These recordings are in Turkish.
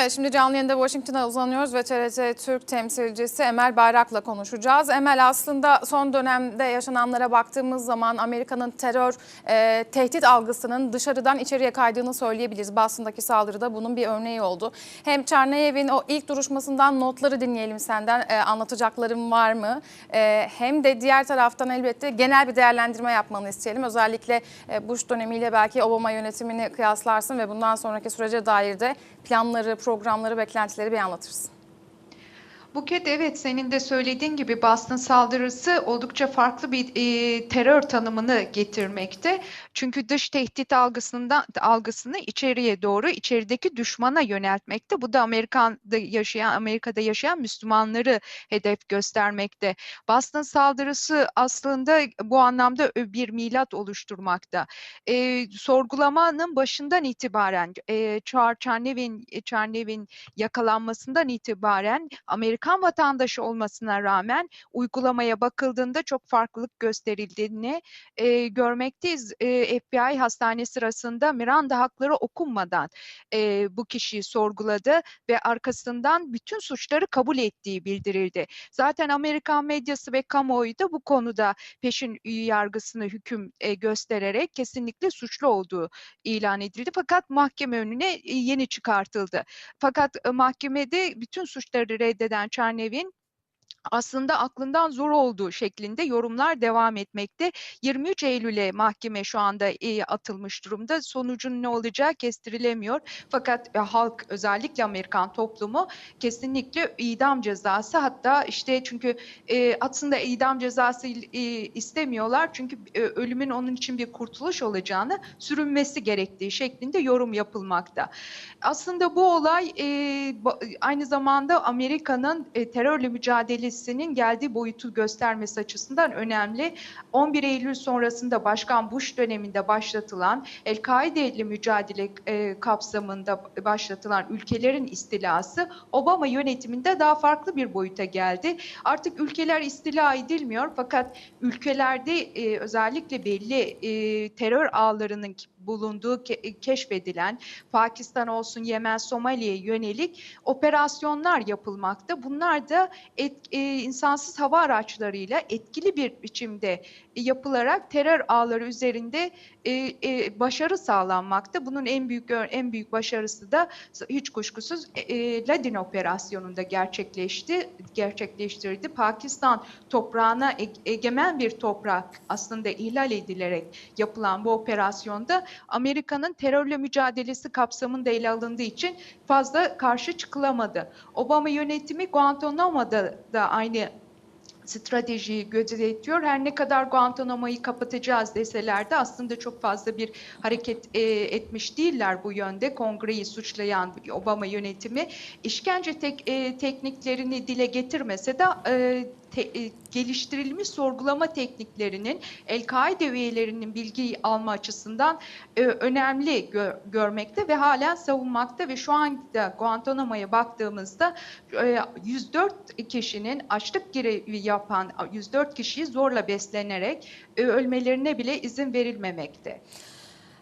Evet şimdi canlı yayında Washington'a uzanıyoruz ve TRT Türk temsilcisi Emel Bayrak'la konuşacağız. Emel aslında son dönemde yaşananlara baktığımız zaman Amerika'nın terör e, tehdit algısının dışarıdan içeriye kaydığını söyleyebiliriz. Boston'daki saldırıda bunun bir örneği oldu. Hem Çarnayev'in o ilk duruşmasından notları dinleyelim senden. E, anlatacaklarım var mı? E, hem de diğer taraftan elbette genel bir değerlendirme yapmanı isteyelim. Özellikle e, Bush dönemiyle belki Obama yönetimini kıyaslarsın ve bundan sonraki sürece dair de planları, programları, beklentileri bir anlatırsın. Buket evet senin de söylediğin gibi Boston saldırısı oldukça farklı bir e, terör tanımını getirmekte. Çünkü dış tehdit algısından algısını içeriye doğru içerideki düşmana yöneltmekte. Bu da Amerika'da yaşayan Amerika'da yaşayan Müslümanları hedef göstermekte. Boston saldırısı aslında bu anlamda bir milat oluşturmakta. E, sorgulamanın başından itibaren e, Çarnevin Çarnevin yakalanmasından itibaren Amerikan vatandaşı olmasına rağmen uygulamaya bakıldığında çok farklılık gösterildiğini e, görmekteyiz. E, FBI hastane sırasında Miranda hakları okunmadan e, bu kişiyi sorguladı ve arkasından bütün suçları kabul ettiği bildirildi. Zaten Amerikan medyası ve kamuoyu da bu konuda peşin yargısını hüküm e, göstererek kesinlikle suçlu olduğu ilan edildi. Fakat mahkeme önüne e, yeni çıkartıldı. Fakat e, mahkemede bütün suçları reddeden Çarnevin aslında aklından zor olduğu şeklinde yorumlar devam etmekte. 23 Eylül'e mahkeme şu anda atılmış durumda. Sonucun ne olacağı kestirilemiyor. Fakat e, halk özellikle Amerikan toplumu kesinlikle idam cezası hatta işte çünkü e, aslında idam cezası e, istemiyorlar. Çünkü e, ölümün onun için bir kurtuluş olacağını sürünmesi gerektiği şeklinde yorum yapılmakta. Aslında bu olay e, aynı zamanda Amerika'nın e, terörle mücadelesinin geldiği boyutu göstermesi açısından önemli. 11 Eylül sonrasında Başkan Bush döneminde başlatılan El-Kaide ile mücadele e, kapsamında başlatılan ülkelerin istilası Obama yönetiminde daha farklı bir boyuta geldi. Artık ülkeler istila edilmiyor fakat ülkelerde e, özellikle belli e, terör ağlarının bulunduğu ke- keşfedilen Pakistan olsun Yemen, Somali'ye yönelik operasyonlar yapılmakta. Bunlar da et, e, insansız hava araçlarıyla etkili bir biçimde yapılarak terör ağları üzerinde e, e, başarı sağlanmakta. Bunun en büyük en büyük başarısı da hiç kuşkusuz e, e, Ladin operasyonunda gerçekleşti, gerçekleştirdi. Pakistan toprağına eg- egemen bir toprak aslında ihlal edilerek yapılan bu operasyonda Amerika'nın terörle mücadelesi kapsamında ele alındığı için fazla karşı çıkılamadı. Obama yönetimi Guantanamo'da da aynı stratejiyi gözetiyor. Her ne kadar Guantanamo'yu kapatacağız deseler de aslında çok fazla bir hareket e, etmiş değiller bu yönde. Kongreyi suçlayan Obama yönetimi işkence tek, e, tekniklerini dile getirmese de e, te- e, geliştirilmiş sorgulama tekniklerinin El-Kaide üyelerinin bilgi alma açısından e, önemli gö- görmekte ve halen savunmakta ve şu anda Guantanamo'ya baktığımızda e, 104 kişinin açlık grevi yapan 104 kişiyi zorla beslenerek e, ölmelerine bile izin verilmemekte.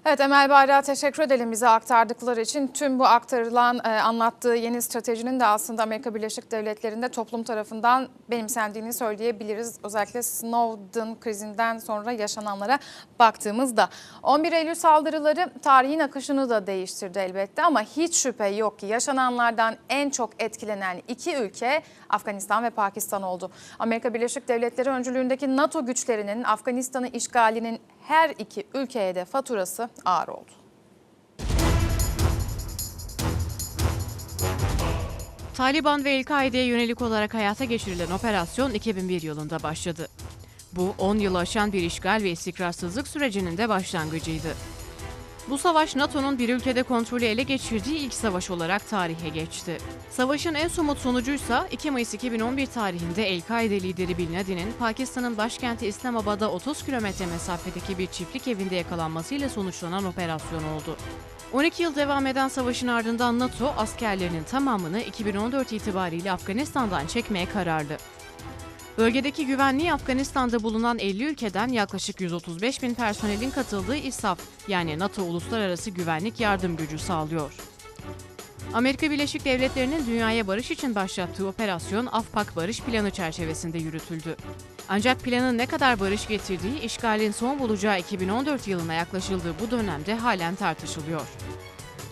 Evet Emel Bayrak'a teşekkür edelim bize aktardıkları için. Tüm bu aktarılan, e, anlattığı yeni stratejinin de aslında Amerika Birleşik Devletleri'nde toplum tarafından benimsendiğini söyleyebiliriz. Özellikle Snowden krizinden sonra yaşananlara baktığımızda. 11 Eylül saldırıları tarihin akışını da değiştirdi elbette ama hiç şüphe yok ki yaşananlardan en çok etkilenen iki ülke Afganistan ve Pakistan oldu. Amerika Birleşik Devletleri öncülüğündeki NATO güçlerinin Afganistan'ı işgalinin her iki ülkeye de faturası ağır oldu. Taliban ve El-Kaide'ye yönelik olarak hayata geçirilen operasyon 2001 yılında başladı. Bu 10 yılı aşan bir işgal ve istikrarsızlık sürecinin de başlangıcıydı. Bu savaş NATO'nun bir ülkede kontrolü ele geçirdiği ilk savaş olarak tarihe geçti. Savaşın en somut sonucuysa 2 Mayıs 2011 tarihinde El-Kaide lideri Bin Laden'in Pakistan'ın başkenti İslamabad'a 30 kilometre mesafedeki bir çiftlik evinde yakalanmasıyla sonuçlanan operasyon oldu. 12 yıl devam eden savaşın ardından NATO askerlerinin tamamını 2014 itibariyle Afganistan'dan çekmeye kararlı. Bölgedeki güvenliği Afganistan'da bulunan 50 ülkeden yaklaşık 135 bin personelin katıldığı İSAF yani NATO Uluslararası Güvenlik Yardım Gücü sağlıyor. Amerika Birleşik Devletleri'nin dünyaya barış için başlattığı operasyon AFPAK Barış Planı çerçevesinde yürütüldü. Ancak planın ne kadar barış getirdiği işgalin son bulacağı 2014 yılına yaklaşıldığı bu dönemde halen tartışılıyor.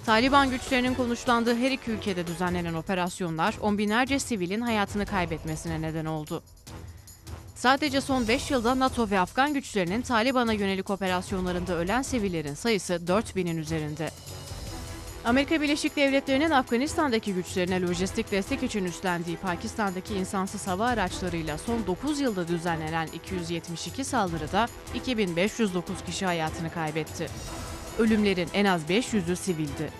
Taliban güçlerinin konuşlandığı her iki ülkede düzenlenen operasyonlar on binlerce sivilin hayatını kaybetmesine neden oldu. Sadece son 5 yılda NATO ve Afgan güçlerinin Taliban'a yönelik operasyonlarında ölen sivillerin sayısı 4000'in üzerinde. Amerika Birleşik Devletleri'nin Afganistan'daki güçlerine lojistik destek için üstlendiği Pakistan'daki insansız hava araçlarıyla son 9 yılda düzenlenen 272 saldırıda 2509 kişi hayatını kaybetti. Ölümlerin en az 500'ü sivildi.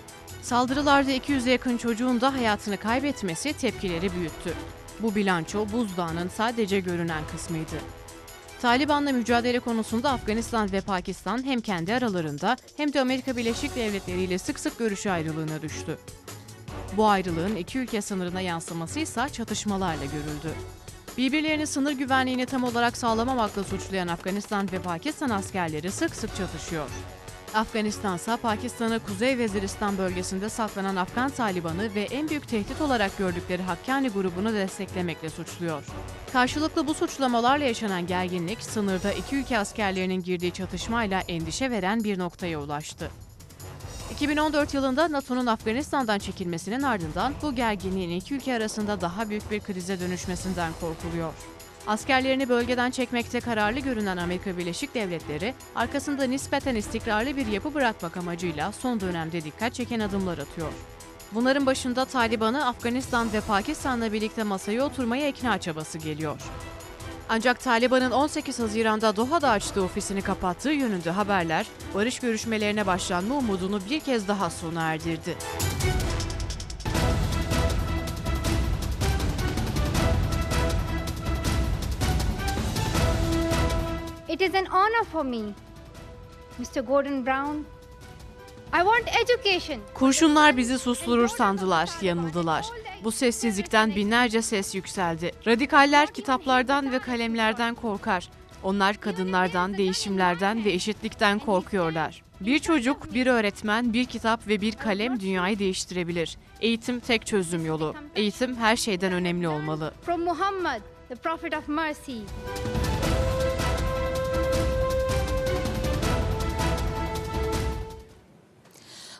Saldırılarda 200'e yakın çocuğun da hayatını kaybetmesi tepkileri büyüttü. Bu bilanço buzdağının sadece görünen kısmıydı. Taliban'la mücadele konusunda Afganistan ve Pakistan hem kendi aralarında hem de Amerika Birleşik Devletleri ile sık sık görüş ayrılığına düştü. Bu ayrılığın iki ülke sınırına yansıması ise çatışmalarla görüldü. Birbirlerini sınır güvenliğini tam olarak sağlamamakla suçlayan Afganistan ve Pakistan askerleri sık sık çatışıyor. Afganistan ise Pakistan'ı Kuzey Veziristan bölgesinde saklanan Afgan Taliban'ı ve en büyük tehdit olarak gördükleri Hakkani grubunu desteklemekle suçluyor. Karşılıklı bu suçlamalarla yaşanan gerginlik sınırda iki ülke askerlerinin girdiği çatışmayla endişe veren bir noktaya ulaştı. 2014 yılında NATO'nun Afganistan'dan çekilmesinin ardından bu gerginliğin iki ülke arasında daha büyük bir krize dönüşmesinden korkuluyor. Askerlerini bölgeden çekmekte kararlı görünen Amerika Birleşik Devletleri, arkasında nispeten istikrarlı bir yapı bırakmak amacıyla son dönemde dikkat çeken adımlar atıyor. Bunların başında Taliban'ı Afganistan ve Pakistan'la birlikte masaya oturmaya ikna çabası geliyor. Ancak Taliban'ın 18 Haziran'da Doha'da açtığı ofisini kapattığı yönünde haberler, barış görüşmelerine başlanma umudunu bir kez daha sona erdirdi. It is an honor for me, Mr. Gordon Brown. I want education. Kurşunlar bizi susturur sandılar, yanıldılar. Bu sessizlikten binlerce ses yükseldi. Radikaller kitaplardan ve kalemlerden korkar. Onlar kadınlardan, değişimlerden ve eşitlikten korkuyorlar. Bir çocuk, bir öğretmen, bir kitap ve bir kalem dünyayı değiştirebilir. Eğitim tek çözüm yolu. Eğitim her şeyden önemli olmalı. From Muhammad, the Prophet of Mercy.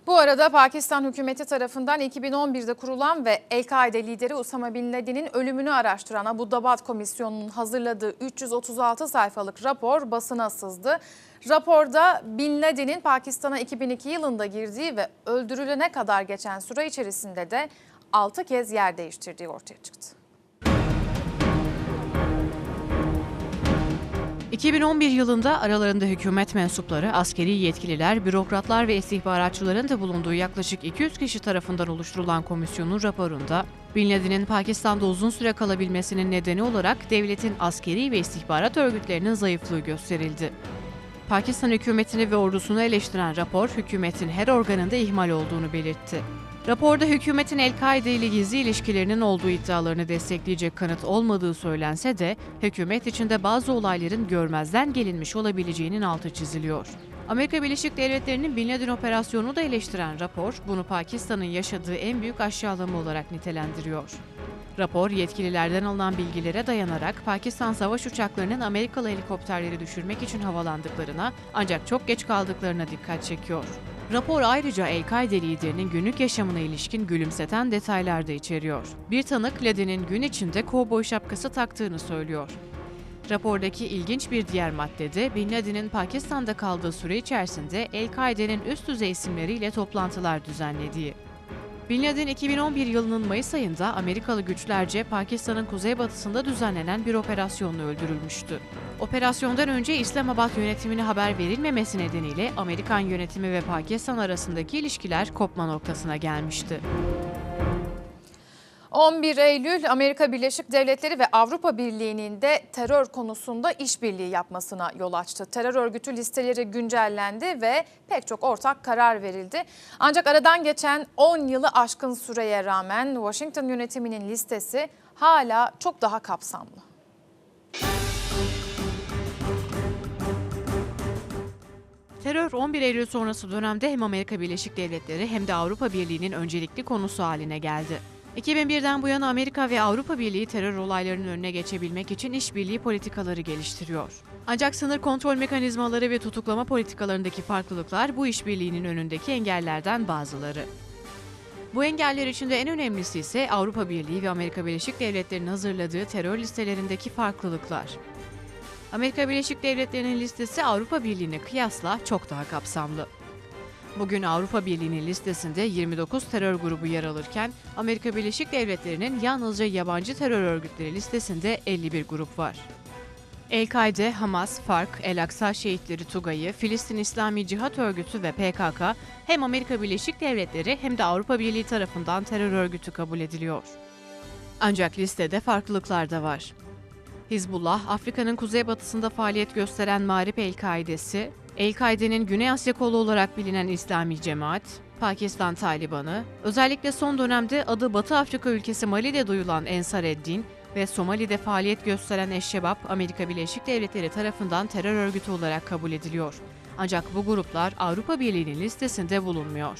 Bu arada Pakistan hükümeti tarafından 2011'de kurulan ve El-Kaide lideri Usama Bin Laden'in ölümünü araştıran Abu Dabat Komisyonu'nun hazırladığı 336 sayfalık rapor basına sızdı. Raporda Bin Laden'in Pakistan'a 2002 yılında girdiği ve öldürülene kadar geçen süre içerisinde de 6 kez yer değiştirdiği ortaya çıktı. 2011 yılında aralarında hükümet mensupları, askeri yetkililer, bürokratlar ve istihbaratçıların da bulunduğu yaklaşık 200 kişi tarafından oluşturulan komisyonun raporunda, Bin Laden'in Pakistan'da uzun süre kalabilmesinin nedeni olarak devletin askeri ve istihbarat örgütlerinin zayıflığı gösterildi. Pakistan hükümetini ve ordusunu eleştiren rapor, hükümetin her organında ihmal olduğunu belirtti. Raporda hükümetin El-Kaide ile gizli ilişkilerinin olduğu iddialarını destekleyecek kanıt olmadığı söylense de, hükümet içinde bazı olayların görmezden gelinmiş olabileceğinin altı çiziliyor. Amerika Birleşik Devletleri'nin Bin Laden operasyonunu da eleştiren rapor, bunu Pakistan'ın yaşadığı en büyük aşağılama olarak nitelendiriyor. Rapor, yetkililerden alınan bilgilere dayanarak Pakistan savaş uçaklarının Amerikalı helikopterleri düşürmek için havalandıklarına ancak çok geç kaldıklarına dikkat çekiyor. Rapor ayrıca El-Kaide liderinin günlük yaşamına ilişkin gülümseten detaylar da içeriyor. Bir tanık Laden'in gün içinde kovboy şapkası taktığını söylüyor. Rapordaki ilginç bir diğer maddede Bin Laden'in Pakistan'da kaldığı süre içerisinde El-Kaide'nin üst düzey isimleriyle toplantılar düzenlediği. Bin Laden 2011 yılının Mayıs ayında Amerikalı güçlerce Pakistan'ın kuzeybatısında düzenlenen bir operasyonla öldürülmüştü. Operasyondan önce İslamabad yönetimine haber verilmemesi nedeniyle Amerikan yönetimi ve Pakistan arasındaki ilişkiler kopma noktasına gelmişti. 11 Eylül Amerika Birleşik Devletleri ve Avrupa Birliği'nin de terör konusunda işbirliği yapmasına yol açtı. Terör örgütü listeleri güncellendi ve pek çok ortak karar verildi. Ancak aradan geçen 10 yılı aşkın süreye rağmen Washington yönetiminin listesi hala çok daha kapsamlı. Terör 11 Eylül sonrası dönemde hem Amerika Birleşik Devletleri hem de Avrupa Birliği'nin öncelikli konusu haline geldi. 2001'den bu yana Amerika ve Avrupa Birliği terör olaylarının önüne geçebilmek için işbirliği politikaları geliştiriyor. Ancak sınır kontrol mekanizmaları ve tutuklama politikalarındaki farklılıklar bu işbirliğinin önündeki engellerden bazıları. Bu engeller içinde en önemlisi ise Avrupa Birliği ve Amerika Birleşik Devletleri'nin hazırladığı terör listelerindeki farklılıklar. Amerika Birleşik Devletleri'nin listesi Avrupa Birliği'ne kıyasla çok daha kapsamlı. Bugün Avrupa Birliği'nin listesinde 29 terör grubu yer alırken Amerika Birleşik Devletleri'nin yalnızca yabancı terör örgütleri listesinde 51 grup var. El-Kaide, Hamas, FARC, El-Aksa Şehitleri Tugayı, Filistin İslami Cihat Örgütü ve PKK hem Amerika Birleşik Devletleri hem de Avrupa Birliği tarafından terör örgütü kabul ediliyor. Ancak listede farklılıklar da var. Hizbullah, Afrika'nın kuzeybatısında faaliyet gösteren Mağrip El-Kaide'si, El-Kaide'nin Güney Asya kolu olarak bilinen İslami Cemaat, Pakistan Talibanı, özellikle son dönemde adı Batı Afrika ülkesi Mali'de duyulan Ensar Eddin ve Somali'de faaliyet gösteren Eşşebab, Amerika Birleşik Devletleri tarafından terör örgütü olarak kabul ediliyor. Ancak bu gruplar Avrupa Birliği'nin listesinde bulunmuyor.